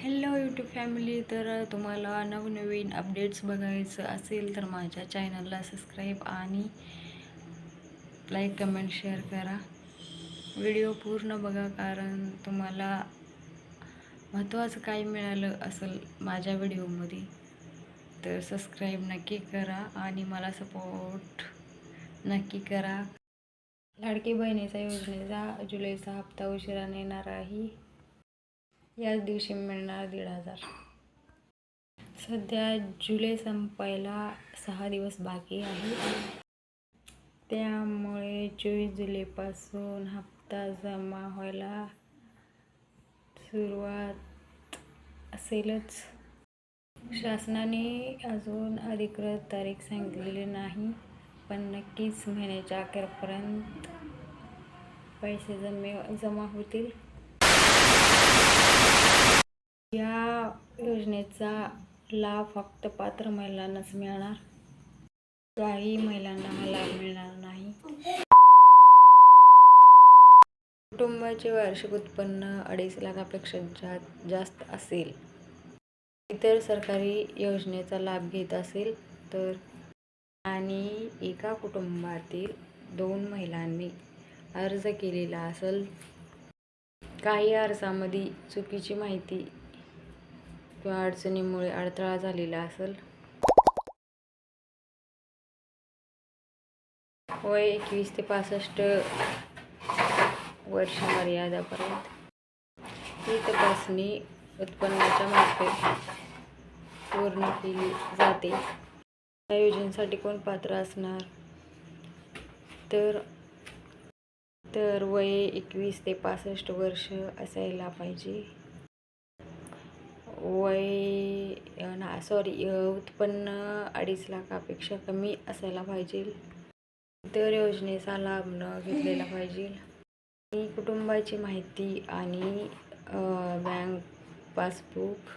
Hello YouTube family तर तुम्हाला नवनवीन अपडेट्स बघायचं असेल तर माझ्या चॅनलला सबस्क्राईब आणि लाईक कमेंट शेअर करा. व्हिडिओ पूर्ण बघा कारण तुम्हाला महत्त्वाचं काय मिळालं असेल माझ्या व्हिडिओमध्ये तर सबस्क्राईब नक्की करा आणि मला सपोर्ट नक्की करा. लाडकी बहिणीचा योजनेचा जुलैचा हप्ता उशिराने येणार आहे. याच दिवशी मिळणार दीड हजार. सध्या जुलै संपायला सहा दिवस बाकी आहे. त्यामुळे चोवीस जुलैपासून हप्ता जमा व्हायला सुरुवात असेलच. शासनाने अजून अधिकृत तारीख सांगितलेली नाही पण नक्कीच महिन्याच्या अखेरपर्यंत पैसे जमे जमा होतील. या योजनेचा लाभ फक्त पात्र महिलांनाच मिळणार? काही महिलांना हा लाभ मिळणार नाही. कुटुंबाचे वार्षिक उत्पन्न अडीच लाखापेक्षा जा जास्त असेल. इतर सरकारी योजनेचा लाभ घेत असेल तर? आणि एका कुटुंबातील दोन महिलांनी अर्ज केलेला असेल काही अर्जामध्ये चुकीची माहिती किंवा अडचणीमुळे अडथळा झालेला असेल. वय एकवीस ते पासष्ट वर्ष मर्यादापर्यंत. ही तपासणी उत्पन्नाच्या मार्फत पूर्ण केली जाते. या योजनेसाठी कोण पात्र असणार? तर तर वय एकवीस ते पासष्ट वर्ष असायला पाहिजे. वय ना सॉरी उत्पन्न अडीच लाखापेक्षा कमी असायला पाहिजे. इतर योजनेचा लाभ न घेतलेला पाहिजे. आणि कुटुंबाची माहिती आणि बँक पासबुक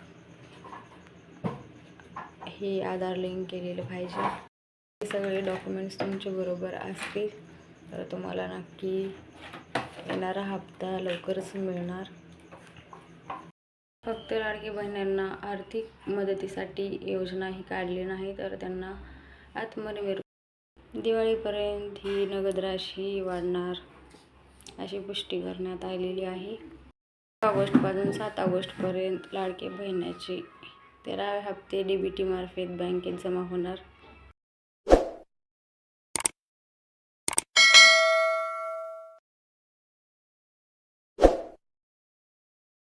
हे आधार लिंक केलेलं पाहिजे. हे सगळे डॉक्युमेंट्स तुमच्याबरोबर असतील. तर तुम्हाला नक्की येणारा हप्ता लवकरच मिळणार. फक्त लाडकी बहिणींना आर्थिक मदतीसाठी योजना ही काढली नाही तर त्यांना आत्मनिर्भर दिवाळीपर्यंत ही नगद राशी वाढणार अशी पुष्टी करण्यात आलेली आहे. ऑगस्टपासून सात ऑगस्टपर्यंत लाडके बहिण्याचे तेरा हप्ते डी बी टीमार्फत बँकेत जमा होणार.